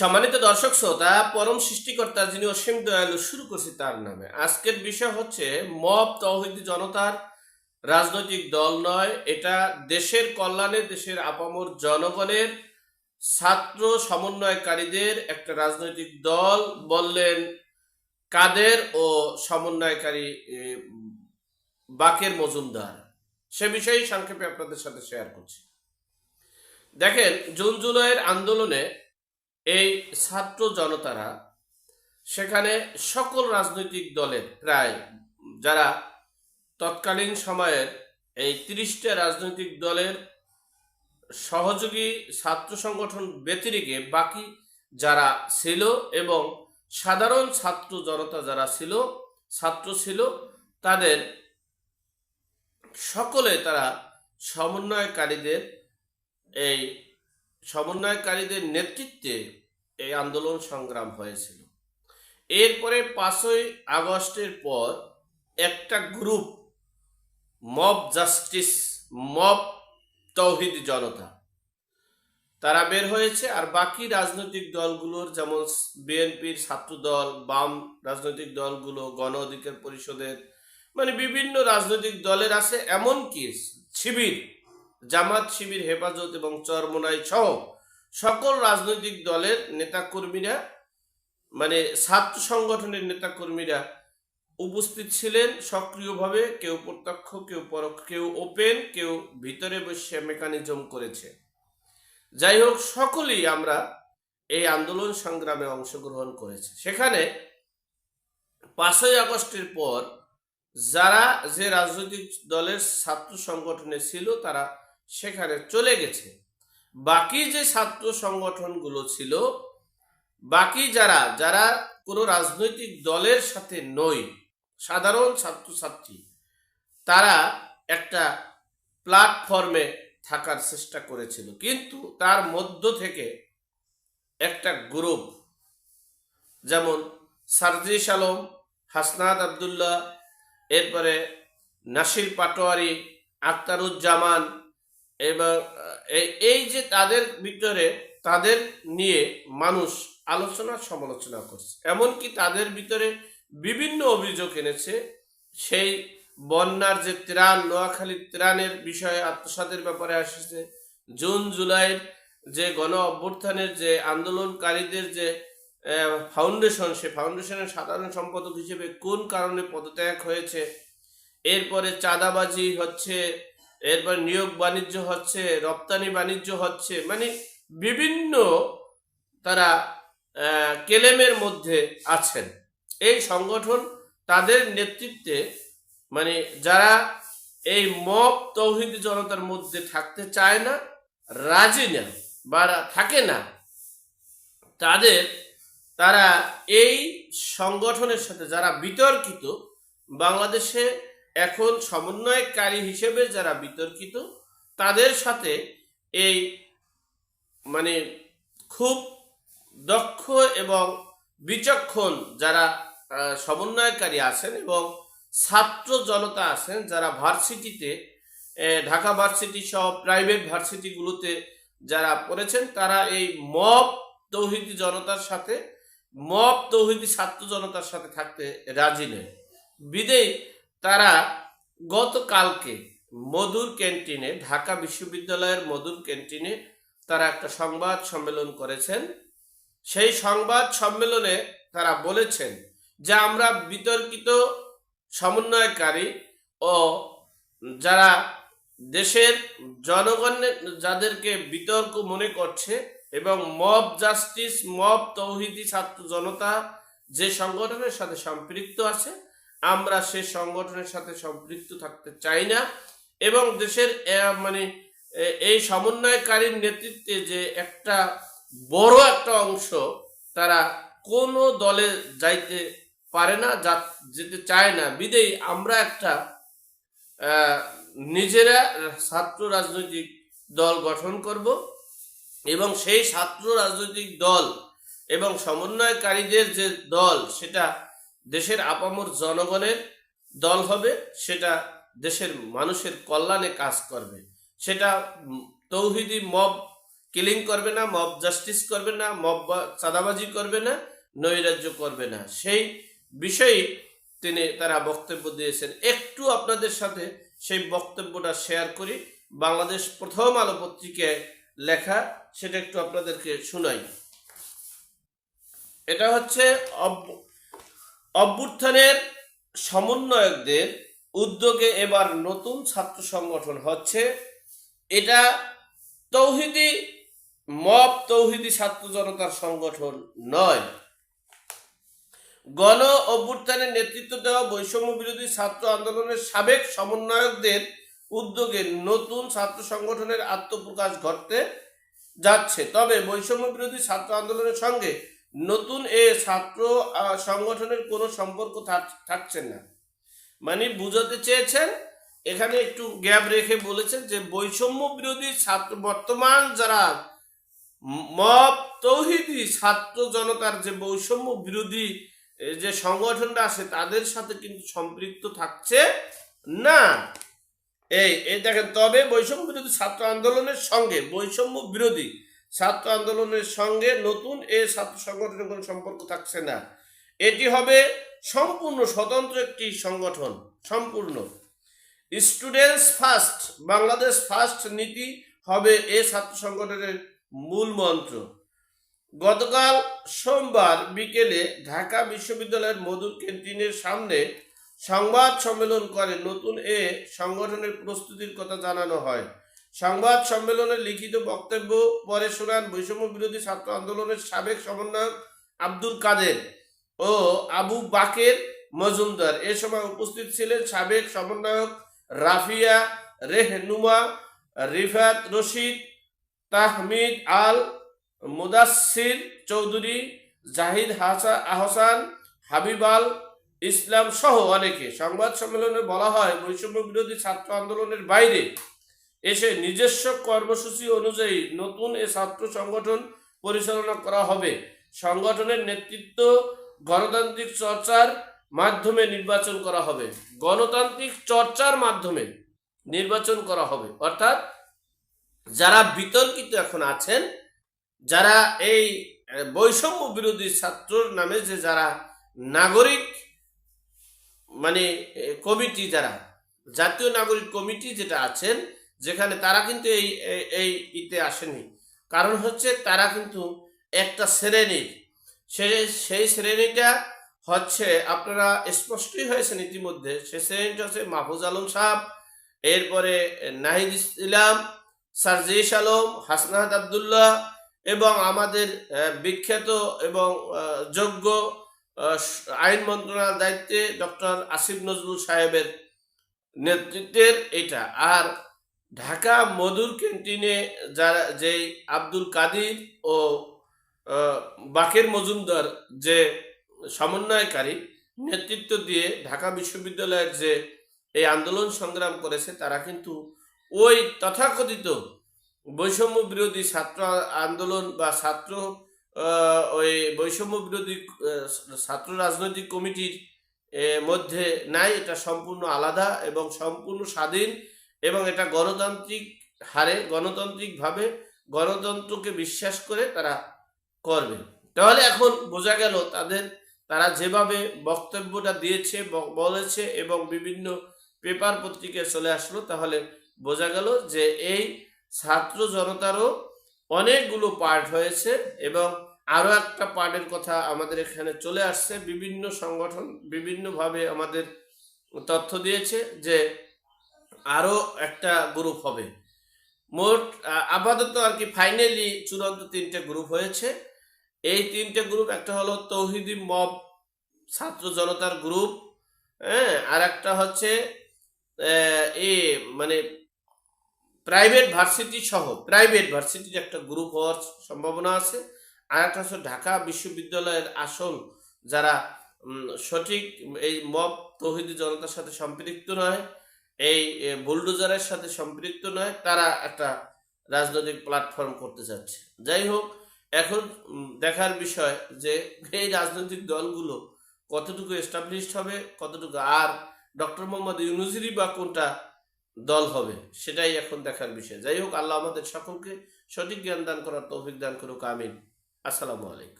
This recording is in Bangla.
সম্মানিত দর্শক শ্রোতা, পরম সৃষ্টিকর্তা যিনি অসীম দয়ালু, শুরু করছি তার নামে। আজকের বিষয় হচ্ছে, মব তৌহিদি জনতার রাজনৈতিক দল নয়, এটা দেশের কল্যাণে, দেশের আপামর জনগণের ছাত্র সমন্বয়কারীদের একটা রাজনৈতিক দল বললেন কাদের ও সমন্বয়কারী বাকের মজুমদার। সে বিষয়ে সংক্ষেপে আপনাদের সাথে শেয়ার করছি। দেখেন জুন জুলাইয়ের আন্দোলনে এই ছাত্র জনতারা সেখানে সকল রাজনৈতিক দলের প্রায় যারা তৎকালীন সময়ের এই তিরিশটা রাজনৈতিক দলের সহযোগী ছাত্র সংগঠন ব্যতিরেকে বাকি যারা ছিল এবং সাধারণ ছাত্র জনতা যারা ছিল, ছাত্র ছিল, তাদের সকলে তারা সমন্বয়কারীদের এই সমন্বয়কারীদের নেতৃত্বে এই আন্দোলন সংগ্রাম হয়েছিল। এরপরে পাঁচই আগস্টের পর একটা গ্রুপ, মব জাস্টিস, মব তৌহিদ জনতা, তারা বের হয়েছে আর বাকি রাজনৈতিক দলগুলোর যেমন বিএনপির ছাত্র দল বাম রাজনৈতিক দলগুলো, গণ অধিকার পরিষদের মানে বিভিন্ন রাজনৈতিক দলের আছে, এমনকি শিবির, জামাত শিবির, হেফাজত এবং চরমোনাই সহ সকল রাজনৈতিক দলের নেতাকর্মীরা মানে ছাত্র সংগঠনের নেতাকর্মীরা উপস্থিত ছিলেন সক্রিয়ভাবে, কেউ প্রত্যক্ষ, কেউ পরোক্ষ, কেউ ওপেন, কেউ ভিতরে বসে মেকানিজম করেছে। যাই হোক, সকলেই আমরা এই আন্দোলন সংগ্রামে অংশগ্রহণ করেছি। সেখানে পাঁচই আগস্টের পর যারা যে রাজনৈতিক দলের ছাত্র সংগঠনে ছিল, তারা সেখানে চলে গেছে। বাকি যে ছাত্র সংগঠনগুলো ছিল, বাকি যারা যারা কোনো রাজনৈতিক দলের সাথে নই, সাধারণ ছাত্রছাত্রী, তারা একটা প্ল্যাটফর্মে থাকার চেষ্টা করেছিল। কিন্তু তার মধ্য থেকে একটা গ্রুপ যেমন সারজিস আলম, হাসনাত আবদুল্লাহ, এরপরে নাসির পাটোয়ারি, আক্তারুজ্জামান এবং এই- এই যে তাদের ভিতরে, তাদের নিয়ে মানুষ আলোচনা সমালোচনা করছে। এমনকি তাদের ভিতরে বিভিন্ন অভিযোগ এনেছে, সেই বন্যার যে ত্রাণ নোয়াখালীর ত্রাণের বিষয়ে আত্মসাতের ব্যাপারে আসছে। জুন, জুলাইয়ের যে গণ অভ্যুত্থানের যে আন্দোলনকারীদের যে ফাউন্ডেশন সে ফাউন্ডেশনের সাধারণ সম্পাদক হিসেবে কোন কারণে পদত্যাগ হয়েছে? এরপরে চাঁদাবাজি হচ্ছে এরপর নিয়োগ বাণিজ্য হচ্ছে, রপ্তানি বাণিজ্য হচ্ছে মানে বিভিন্ন তারা কেলেমের মধ্যে আছেন। এই সংগঠন তাদের নেতৃত্বে মানে যারা এই মব তৌহিদ জনতার মধ্যে থাকতে চায় না, রাজি না বা থাকে না, তাদের তারা এই সংগঠনের সাথে, যারা বিতর্কিত, বাংলাদেশে এখন সমন্বয়কারী হিসেবে যারা বিতর্কিত, তাদের সাথে এই মানে খুব দক্ষ এবং বিচক্ষণ যারা সমন্বয়কারী আছেন এবং ছাত্র জনতা আছেন, যারা ভার্সিটিতে ঢাকা ভার্সিটি সহ প্রাইভেট ভার্সিটিগুলোতে যারা পড়েছেন, তারা এই মব তৌহিদি জনতার সাথে, মব তৌহিদি ছাত্র জনতার সাথে থাকতে রাজি নেই। বিদেয় তারা গতকালকে মধুর ক্যান্টিনে, ঢাকা বিশ্ববিদ্যালয়ের মধুর ক্যান্টিনে তারা একটা সংবাদ সম্মেলন করেছেন। সেই সংবাদ সম্মেলনে তারা বলেছেন যে আমরা বিতর্কিত সমন্বয়কারী ও যারা দেশের জনগণের যাদেরকে বিতর্ক মনে করছে এবং মব জাস্টিস, মব তৌহিদি ছাত্র জনতা যে সংগঠনের সাথে সম্পৃক্ত আছে আমরা সে সংগঠনের সাথে সম্পৃক্ত থাকতে চাই না এবং দেশের মানে এই সমন্বয়কারীর নেতৃত্বে যে একটা বড় একটা অংশ তারা কোনো দলে যাইতে পারে না, যা- যেতে চায় না। বিদেয় আমরা একটা নিজেরা ছাত্র রাজনৈতিক দল গঠন করব এবং সেই ছাত্র রাজনৈতিক দল এবং সমন্বয়কারীদের যে দল, সেটা দেশের আপামর জনগণের দল হবে, সেটা দেশের মানুষের কল্যাণে কাজ করবে। সেটা তৌহিদি মব কিলিং করবে না, মব জাস্টিস করবে না, মব চাঁদাবাজি করবে না, নৈরাজ্য করবে না। সেই বিষয়ে তিনি তারা বক্তব্য দিয়েছেন। একটু আপনাদের সাথে সেই বক্তব্যটা শেয়ার করি। বাংলাদেশ প্রথম আলো পত্রিকায় লেখা, সেটা একটু আপনাদেরকে শোনাই। এটা হচ্ছে অভ্যুত্থানের সমন্বয়কদের উদ্যোগে এবার নতুন ছাত্র সংগঠন হচ্ছে। এটা তৌহিদি, মব তৌহিদি ছাত্র জনতার সংগঠন নয়। গণ অভ্যুত্থানে নেতৃত্ব দেওয়া বৈষম্য বিরোধী ছাত্র আন্দোলনের সাবেক সমন্বয়কদের উদ্যোগে নতুন ছাত্র সংগঠনের আত্মপ্রকাশ ঘটতে যাচ্ছে। তবে বৈষম্য বিরোধী ছাত্র আন্দোলনের সঙ্গে নতুন এ ছাত্র সংগঠনের কোনো সম্পর্ক থাক- থাকছে না। মানে বুঝাতে চেয়েছেন, এখানে একটু গ্যাপ রেখে বলেছেন যে বৈষম্য বিরোধী ছাত্র, বর্তমান যারা মব তৌহিদি ছাত্র জনতার যে বৈষম্য বিরোধী যে সংগঠনটা আছে, তাদের সাথে কিন্তু সম্পৃক্ত থাকছে না। এই এই দেখেন, তবে বৈষম্য বিরোধী ছাত্র আন্দোলনের সঙ্গে বৈষম্য বিরোধী ছাত্র আন্দোলনের সঙ্গে নতুন এ ছাত্র সংগঠনের কোনো সম্পর্ক থাকছে না। এটি হবে সম্পূর্ণ, স্বতন্ত্র একটি সংগঠন, সম্পূর্ণ। স্টুডেন্টস ফার্স্ট, বাংলাদেশ ফার্স্ট নীতি হবে এ ছাত্র সংগঠনের মূল মন্ত্র। গতকাল সোমবার বিকেলে ঢাকা বিশ্ববিদ্যালয়ের মধুর ক্যান্টিনের সামনে সংবাদ সম্মেলন করে নতুন এ সংগঠনের প্রস্তুতির কথা জানানো হয়। সংবাদ সম্মেলনে লিখিত বক্তব্য পরে শোনান বৈষম্য বিরোধী ছাত্র আন্দোলনের সাবেক সমন্বয়ক আব্দুল কাদের ও আবু বাকের মজুমদার। এ সময় উপস্থিত ছিলেন সাবেক সমন্বয়ক রাফিয়া রেহনুমা, রিফাত রশিদ, তাহমিদ আল মুদাসির চৌধুরী, জাহিদ হাসা আহসান, হাবিব আল ইসলাম সহ অনেকে। সংবাদ সম্মেলনে বলা হয়, বৈষম্য বিরোধী ছাত্র আন্দোলনের বাইরে এসে নিজস্ব কর্মসূচি অনুযায়ী নতুন এ ছাত্র সংগঠন পরিচালনা করা হবে। সংগঠনের নেতৃত্ব গণতান্ত্রিক চর্চার মাধ্যমে নির্বাচন করা হবে। গণতান্ত্রিক চর্চার মাধ্যমে নির্বাচন করা হবে। অর্থাৎ যারা বিতর্কিত এখন আছেন, যারা এই বৈষম্য বিরোধী ছাত্রর নামে যে যারা নাগরিক মানে কমিটি যারা, জাতীয় নাগরিক কমিটি যেটা আছেন যেখানে তারা কিন্তু এই, এই- ইতে আসেনি। কারণ হচ্ছে তারা কিন্তু একটা শ্রেণির সে, সেই শ্রেণীটা হচ্ছে, আপনারা স্পষ্টই হয়েছেন ইতিমধ্যে, সে শ্রেণীটা হচ্ছে মাহফুজ আলম সাহেব, এরপরে নাহিদ ইসলাম, সারজিস আলম হাসনাহাদ আবদুল্লাহ এবং আমাদের বিখ্যাত এবং যোগ্য আইন মন্ত্রণালয়ের দায়িত্বে ডক্টর আসিফ নজরুল সাহেবের নেতৃত্বের এটা। আর ঢাকা মধুর ক্যান্টিনে যারা, যেই আব্দুল কাদির ও বাকের মজুমদার যে সমন্বয়কারী নেতৃত্ব দিয়ে ঢাকা বিশ্ববিদ্যালয়ের যে এই আন্দোলন সংগ্রাম করেছে, তারা কিন্তু ওই তথাকথিত বৈষম্য বিরোধী ছাত্র আন্দোলন বা ছাত্র ওই বৈষম্য বিরোধী ছাত্র রাজনৈতিক কমিটির মধ্যে নাই। এটা সম্পূর্ণ আলাদা এবং সম্পূর্ণ স্বাধীন এবং এটা গণতান্ত্রিক হারে, গণতান্ত্রিকভাবে গণতন্ত্রকে বিশ্বাস করে তারা করবে। তাহলে এখন বোঝা গেল তাদের, তারা যেভাবে বক্তব্যটা দিয়েছে বলেছে এবং বিভিন্ন পেপার পত্রিকায় চলে আসলো, তাহলে বোঝা গেল যে এই ছাত্র জনতারও অনেকগুলো পার্ট হয়েছে এবং আরও একটা পার্টের কথা আমাদের এখানে চলে আসছে। বিভিন্ন সংগঠন বিভিন্নভাবে আমাদের তথ্য দিয়েছে যে আরও একটা গ্রুপ হবে। মোট আপাতত আর কি ফাইনালি চূড়ান্ত তিনটে গ্রুপ হয়েছে। এই তিনটে গ্রুপ একটা হলো তৌহিদি মব ছাত্র জনতার গ্রুপ হ্যাঁ আর একটা হচ্ছে, এ মানে প্রাইভেট ভার্সিটি সহ প্রাইভেট ভার্সিটির একটা গ্রুপ হওয়ার সম্ভাবনা আছে। আর একটা হচ্ছে ঢাকা বিশ্ববিদ্যালয়ের আসন, যারা সঠিক এই মব তৌহিদি জনতার সাথে সম্পৃক্ত নয়। এই বুলডোজারের সাথে সম্পৃক্ত নয়, তারা একটা রাজনৈতিক প্ল্যাটফর্ম করতে চাচ্ছে। যাই হোক, এখন দেখার বিষয় যে এই রাজনৈতিক দলগুলো কতটুকু এস্টাবলিশড হবে, কতটুকু, আর ডক্টর মোহাম্মদ ইউনুজিরি বা কোনটা দল হবে, সেটাই এখন দেখার বিষয়। যাই হোক, আল্লাহ আমাদের সকলকে সঠিক জ্ঞান দান করার তৌফিক দান করুক, আমিন। আসসালামু আলাইকুম।